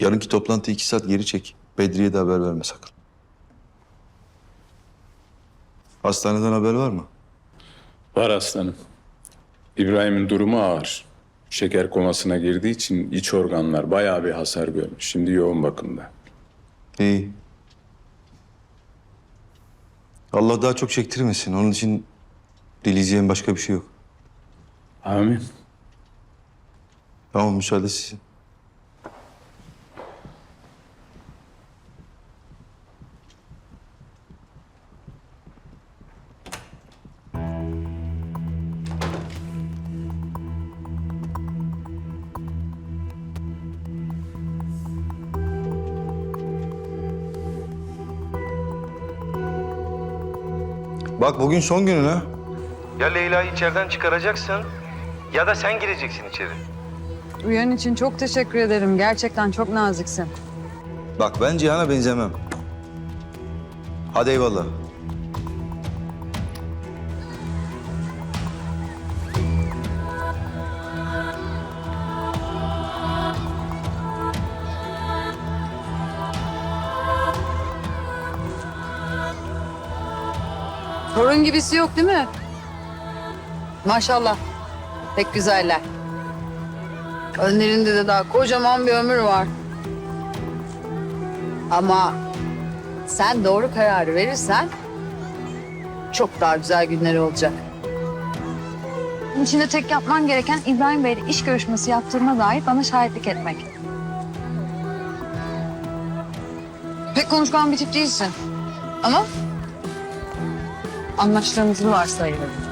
Yarınki toplantıyı iki saat geri çek. Bedriye de haber verme sakın. Hastaneden haber var mı? Var aslanım. İbrahim'in durumu ağır. Şeker komasına girdiği için iç organlar bayağı bir hasar görmüş. Şimdi yoğun bakımda. İyi. Allah daha çok çektirmesin. Onun için dileyeceğim başka bir şey yok. Amin. Tamam müsaade sizin. Bak bugün son günün ha. Ya Leyla'yı içeriden çıkaracaksın ya da sen gireceksin içeri. Uyan için çok teşekkür ederim. Gerçekten çok naziksin. Bak ben Cihan'a benzemem. Hadi eyvallah. Torun gibisi yok değil mi? Maşallah. Pek güzeller. Önlerinde de daha kocaman bir ömür var. Ama sen doğru kararı verirsen çok daha güzel günleri olacak. Bunun için de tek yapman gereken İbrahim Bey'le iş görüşmesi yaptığıma dair bana şahitlik etmek. Pek konuşkan bir tip değilsin. Ama anlaştığımızı varsayıyorum.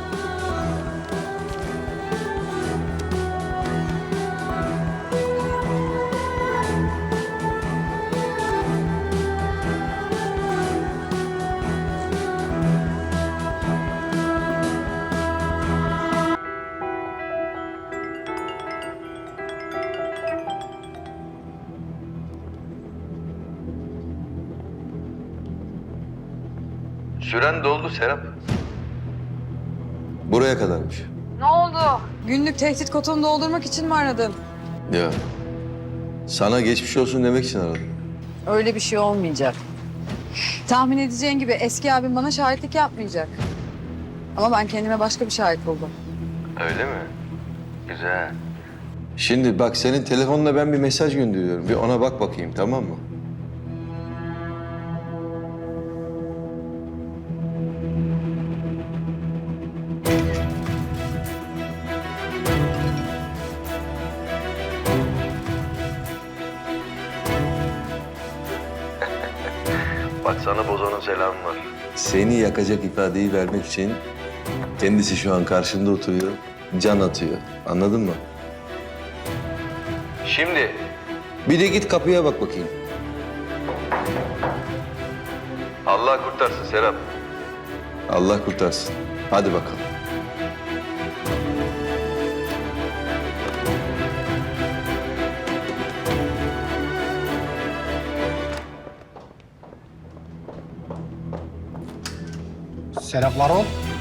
Süren doldu Serap. Buraya kadarmış. Ne oldu? Günlük tehdit kotumu doldurmak için mi aradın? Ya. Sana geçmiş olsun demek için aradım. Öyle bir şey olmayacak. Tahmin edeceğin gibi eski abim bana şahitlik yapmayacak. Ama ben kendime başka bir şahit buldum. Öyle mi? Güzel. Şimdi bak senin telefonla ben bir mesaj gönderiyorum. Bir ona bak bakayım tamam mı? Bak sana Bozo'nun selamı var. Seni yakacak ifadeyi vermek için kendisi şu an karşında oturuyor. Can atıyor. Anladın mı? Şimdi Bir de git kapıya bak bakayım. Allah kurtarsın Serap. Allah kurtarsın. Hadi bakalım. Serap Varol. Cihan!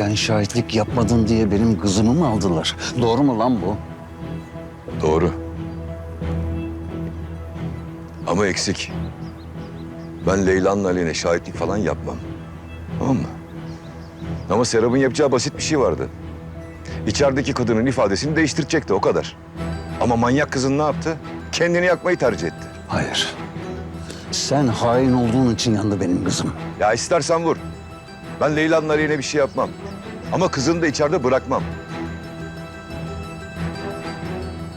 Sen şahitlik yapmadın diye benim kızımı mı aldılar? Doğru mu lan bu? Doğru. Ama eksik. Ben Leyla'nın aleyhine şahitlik falan yapmam. Tamam mı? Ama Serap'ın yapacağı basit bir şey vardı. İçerideki kadının ifadesini değiştirecekti o kadar. Ama manyak kızın ne yaptı? Kendini yakmayı tercih etti. Hayır. Sen hain olduğun için yandı benim kızım. Ya istersen vur. Ben Leyla'nın aleyhine bir şey yapmam. Ama kızını da içeride bırakmam.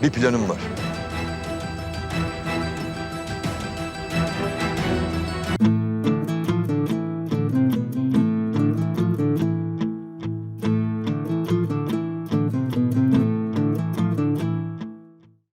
Bir planım var.